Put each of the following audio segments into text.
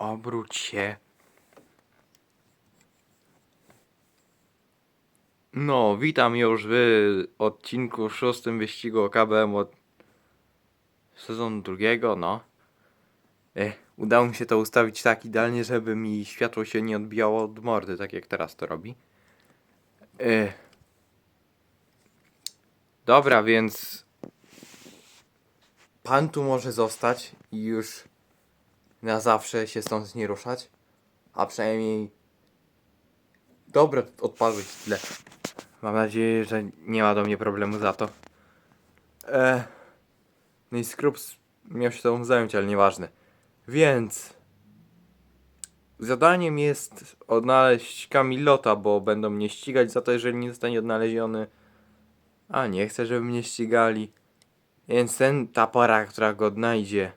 Obróć się. No, witam już w odcinku szóstym wyścigu OKBM od sezonu drugiego, no. E, udało mi się to ustawić tak idealnie, żeby mi światło się nie odbijało od mordy, tak jak teraz to robi. E, dobra, więc pan tu może zostać i już na zawsze się stąd nie ruszać, a przynajmniej dobre odparzyć tyle. Mam nadzieję, że nie ma do mnie problemu za to. E, no i Scrubs miał się tą zająć, ale nieważne. Więc zadaniem jest odnaleźć Kamilota, bo będą mnie ścigać za to, jeżeli nie zostanie odnaleziony. A nie chcę, żeby mnie ścigali. Więc ten, ta para, która go odnajdzie,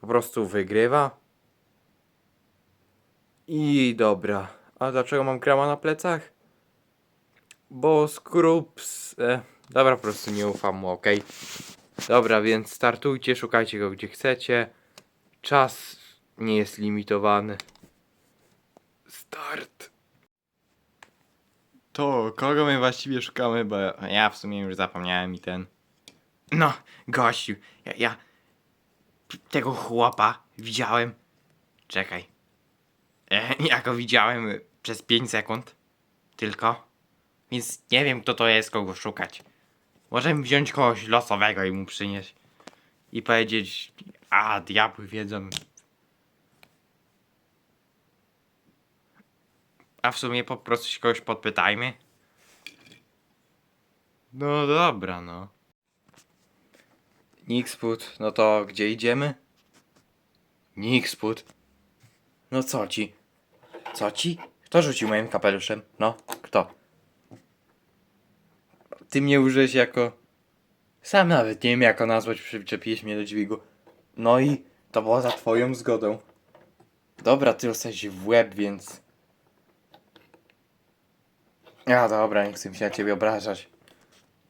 po prostu wygrywa. I dobra. A dlaczego mam krama na plecach? Bo Scrubs... E, dobra, po prostu nie ufam mu, okej. Dobra, więc startujcie, szukajcie go gdzie chcecie. Czas nie jest limitowany. Start. To kogo my właściwie szukamy, bo ja w sumie już zapomniałem i ten... No, gościu, ja, ja tego chłopa widziałem. Czekaj. E, ja go widziałem przez 5 sekund. Tylko. Więc nie wiem, kto to jest, kogo szukać. Możemy wziąć kogoś losowego i mu przynieść. I powiedzieć, a diabły wiedzą. A w sumie po prostu się kogoś podpytajmy. No dobra, no. Nixput, no to gdzie idziemy? Nixput. No co ci? Co ci? Kto rzucił moim kapeluszem? No, kto? Ty mnie użyłeś jako... Sam nawet nie wiem jako nazwać, przyczepiłeś mnie do dźwigu. No i to było za twoją zgodą. Dobra, ty jesteś w łeb, więc... Ja dobra, nie chcę się na ciebie obrażać.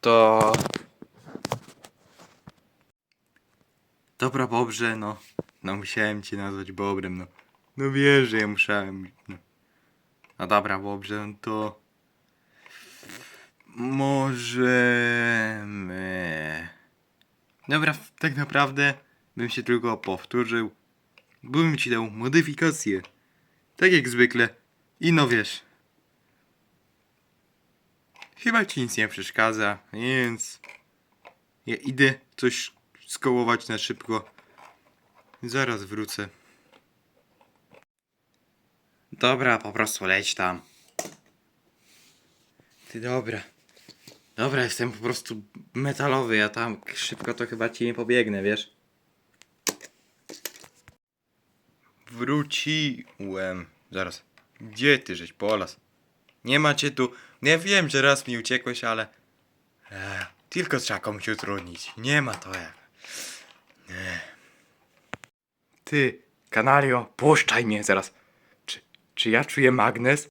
To... Dobra, Bobrze, no. No musiałem cię nazwać Bobrem, no. No wiesz, że ja musiałem. No, no dobra, Bobrze, no to... Możemy... Dobra, tak naprawdę bym się tylko powtórzył. Bym ci dał modyfikację. Tak jak zwykle. I no wiesz. Chyba ci nic nie przeszkadza, więc... Ja idę coś skołować na szybko. Zaraz wrócę. Dobra, po prostu leć tam. Ty dobra. Dobra, jestem po prostu metalowy, ja tam szybko to chyba ci nie pobiegnę, wiesz? Wróciłem. Zaraz. Gdzie ty żeś polas? Nie macie tu. Ja wiem, że raz mi uciekłeś, ale. Ech, tylko trzeba komuś utrudnić. Nie ma to jak. Ty, kanario, puszczaj mnie zaraz. Czy, czy ja czuję magnes?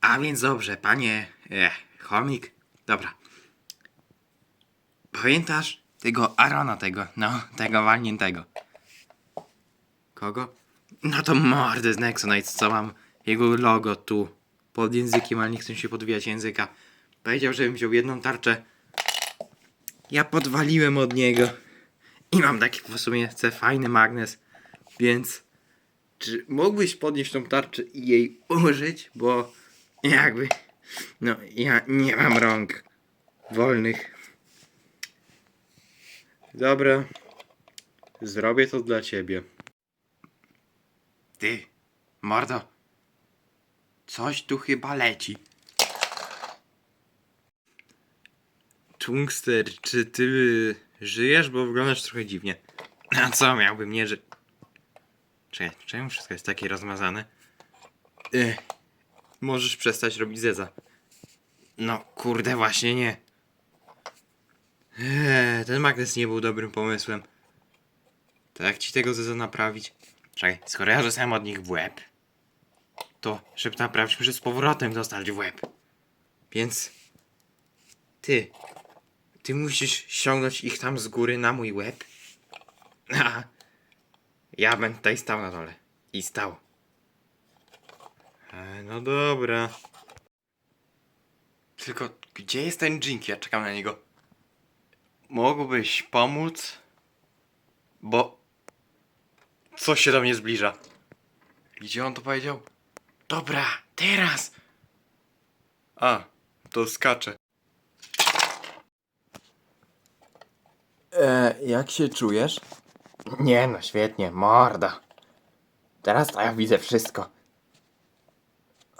A więc dobrze, panie e, chomik. Dobra. Pamiętasz tego Arona tego, no, tego walniętego? Kogo? No to mordę z Nexonite, co mam jego logo tu pod językiem, ale nie chcę się podwijać języka. Powiedział, żebym wziął jedną tarczę. Ja podwaliłem od niego. I mam taki w sumie fajny magnes, więc czy mógłbyś podnieść tą tarczę i jej użyć, bo jakby no ja nie mam rąk wolnych. Dobra. Zrobię to dla ciebie. Ty, mordo. Coś tu chyba leci. Tungster, czy ty żyjesz? Bo wyglądasz trochę dziwnie. A co miałbym nie żyć? Czekaj, czemu wszystko jest takie rozmazane? Ech, możesz przestać robić zeza. No kurde, właśnie nie. Eee, ten magnes nie był dobrym pomysłem. To jak ci tego zeza naprawić? Czekaj, skoro ja dostałem od nich w łeb, to żeby naprawić muszę z powrotem dostać w łeb. Więc ty, ty musisz ściągnąć ich tam z góry na mój łeb. A, Ja będę tutaj stał na dole. I stał. E, no dobra. Tylko gdzie jest ten Jinky? Ja czekam na niego. Mógłbyś pomóc? Bo coś się do mnie zbliża. Gdzie on to powiedział? Dobra, teraz! A, to skacze. E, jak się czujesz? Nie no, świetnie, morda. Teraz to ja widzę wszystko.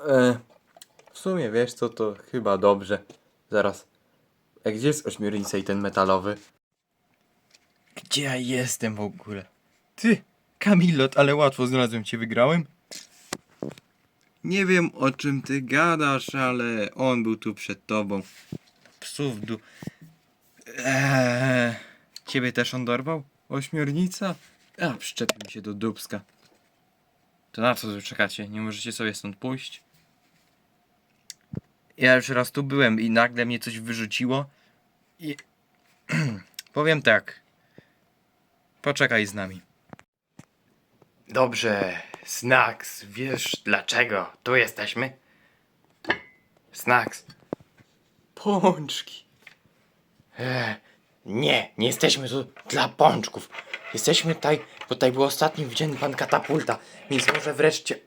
E, w sumie wiesz co, to chyba dobrze. Zaraz. A gdzie jest ośmiornica i ten metalowy? Gdzie ja jestem w ogóle? Ty, Kamilot, ale łatwo znalazłem cię, wygrałem? Nie wiem o czym ty gadasz, ale on był tu przed tobą. Psów du... Eee, ciebie też on dorwał? Ośmiornica? A, przyczepił mi się do dubska. To na co tu czekacie? Nie możecie sobie stąd pójść? Ja już raz tu byłem i nagle mnie coś wyrzuciło i... Powiem tak. Poczekaj z nami. Dobrze, Snacks, wiesz dlaczego tu jesteśmy? Snacks. Pączki. Eee, nie, nie jesteśmy tu dla pączków. Jesteśmy tutaj, bo tutaj był ostatni widziany pan katapulta, więc może wreszcie...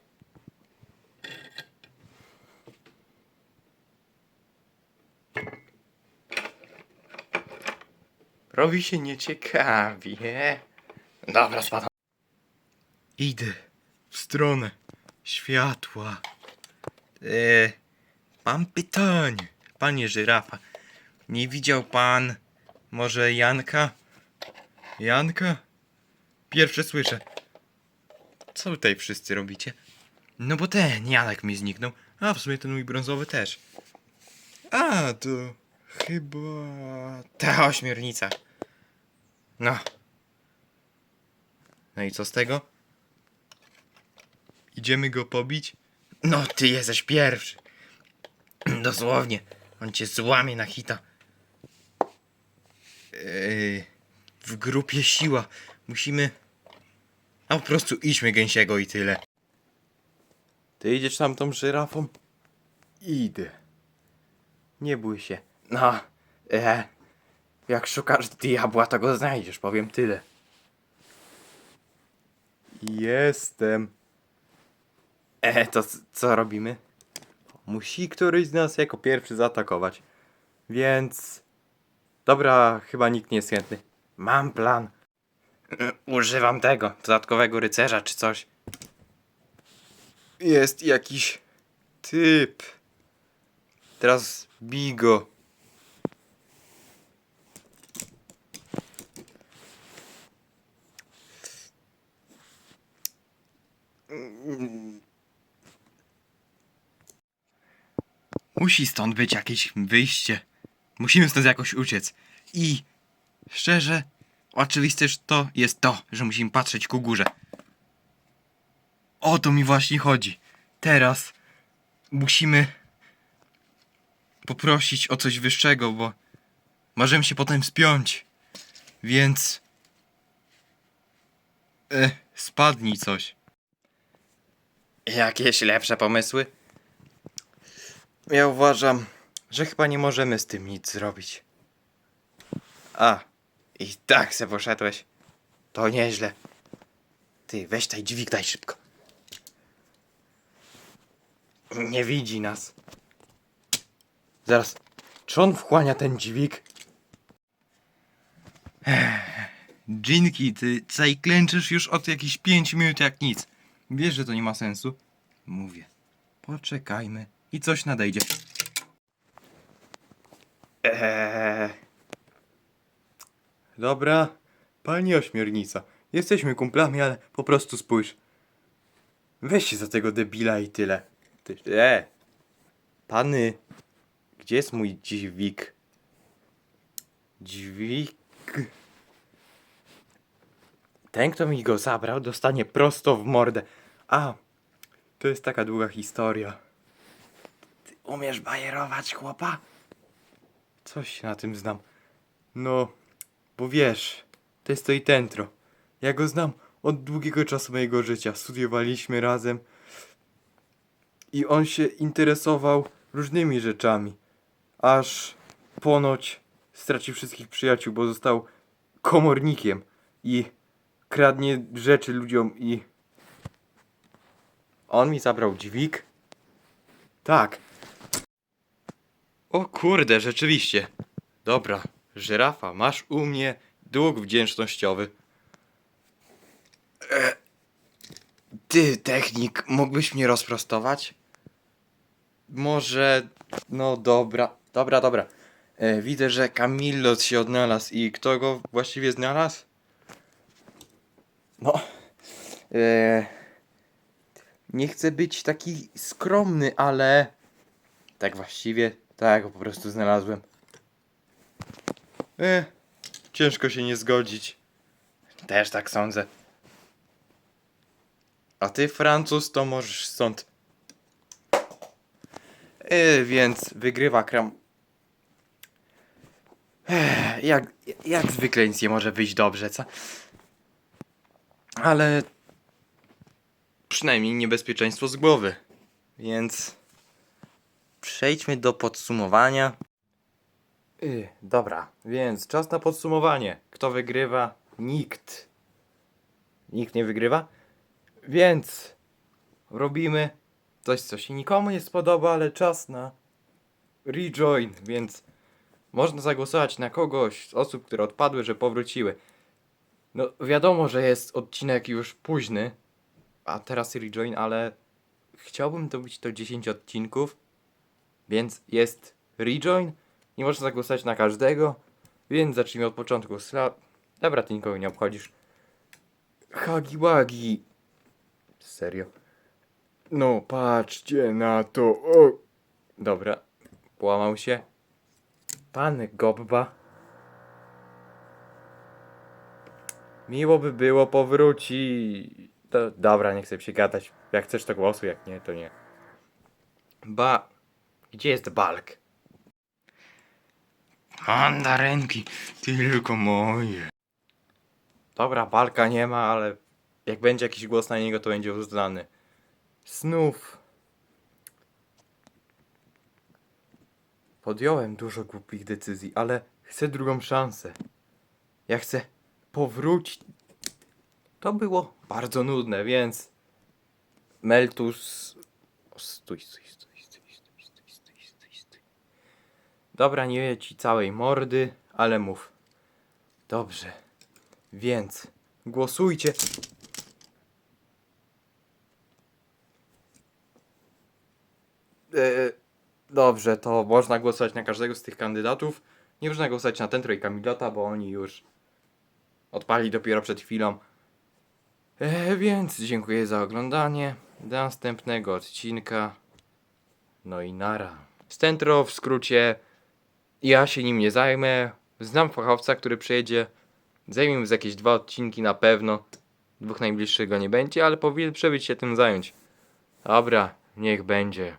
Robi się nieciekawie. Dobra, spadam. Idę w stronę światła. E, mam pytanie, panie żyrafa. Nie widział pan może Janka? Janka? Pierwsze słyszę. Co tutaj wszyscy robicie? No bo ten Janek mi zniknął, a w sumie ten mój brązowy też. A, to chyba ta ośmiornica. No. No i co z tego? Idziemy go pobić? No, ty jesteś pierwszy. Dosłownie. On cię złamie na hita. W grupie siła. Musimy. A po prostu idźmy gęsiego i tyle. Ty idziesz tam tą żyrafą? Idę. Nie bój się. No, e, jak szukasz diabła, to go znajdziesz, powiem tyle. Jestem. E, to co robimy? Musi któryś z nas jako pierwszy zaatakować. Więc. Dobra, chyba nikt nie jest chętny. Mam plan. E, Używam tego, dodatkowego rycerza czy coś. Jest jakiś typ. Teraz bij go. Musi stąd być jakieś wyjście. Musimy stąd jakoś uciec. I szczerze, oczywiste że to jest to, że musimy patrzeć ku górze. O to mi właśnie chodzi. Teraz musimy poprosić o coś wyższego, bo możemy się potem spiąć. Więc. E, spadnij coś. Jakieś lepsze pomysły? Ja uważam, że chyba nie możemy z tym nic zrobić. A, i tak se poszedłeś. To nieźle. Ty, weź taj dźwig, daj szybko. Nie widzi nas. Zaraz, czy on wchłania ten dźwig? Dżinki, ty tutaj klęczysz już od jakichś 5 minut jak nic. Wiesz, że to nie ma sensu? Mówię. Poczekajmy i coś nadejdzie. Eee. Dobra, pani ośmiornica. Jesteśmy kumplami, ale po prostu spójrz. Weź się za tego debila i tyle. Ty, e. Pany, gdzie jest mój dźwig? Dźwig. Ten, kto mi go zabrał, dostanie prosto w mordę. A, to jest taka długa historia. Ty umiesz bajerować, chłopa? Coś się na tym znam. No, bo wiesz, to jest to i tentro. Ja go znam od długiego czasu mojego życia. Studiowaliśmy razem. I on się interesował różnymi rzeczami. Aż ponoć stracił wszystkich przyjaciół, bo został komornikiem. I kradnie rzeczy ludziom i... On mi zabrał dźwig? Tak. O kurde, rzeczywiście. Dobra, żyrafa, masz u mnie dług wdzięcznościowy. E, ty, technik, mógłbyś mnie rozprostować? Może. No dobra, dobra, dobra. E, widzę, że Camillot się odnalazł i kto go właściwie znalazł? No. E, nie chcę być taki skromny, ale. Tak właściwie, tak go po prostu znalazłem. E, ciężko się nie zgodzić. Też tak sądzę. A ty, Francuz, to możesz stąd. E, więc wygrywa kram. Ech, jak, jak zwykle nic nie może wyjść dobrze, co? Ale przynajmniej niebezpieczeństwo z głowy. Więc przejdźmy do podsumowania. Yy, dobra, więc czas na podsumowanie. Kto wygrywa? Nikt. Nikt nie wygrywa? Więc robimy coś, co się nikomu nie spodoba, ale czas na rejoin, więc można zagłosować na kogoś z osób, które odpadły, że powróciły. No wiadomo, że jest odcinek już późny, a teraz rejoin, ale chciałbym to być to 10 odcinków, więc jest rejoin. Nie można zagłosować na każdego, więc zacznijmy od początku. Sla... Dobra, ty nikogo nie obchodzisz. Hagi Wagi. Serio? No, patrzcie na to. O! Dobra, połamał się. Pan Gobba. Miło by było powróci. To, dobra, nie chcę się gadać. Jak chcesz to głosu, jak nie, to nie. Ba... Gdzie jest Balk? Mandarynki, tylko moje. Dobra, Balka nie ma, ale jak będzie jakiś głos na niego, to będzie uznany. Snów. Podjąłem dużo głupich decyzji, ale chcę drugą szansę. Ja chcę powrócić. To było bardzo nudne, więc. Meltus. Stój, stój, stój, stój, stój, stój, stój. Dobra, nie wiem ci całej mordy, ale mów. Dobrze. Więc głosujcie. E, dobrze, to można głosować na każdego z tych kandydatów. Nie można głosować na Tentro i Kamilota, bo oni już odpali dopiero przed chwilą. E, więc dziękuję za oglądanie. Do następnego odcinka. No i nara. Stentro w skrócie. Ja się nim nie zajmę. Znam fachowca, który przyjedzie. Zajmie mu z jakieś dwa odcinki na pewno. Dwóch najbliższych go nie będzie, ale powinien przebyć się tym zająć. Dobra, niech będzie.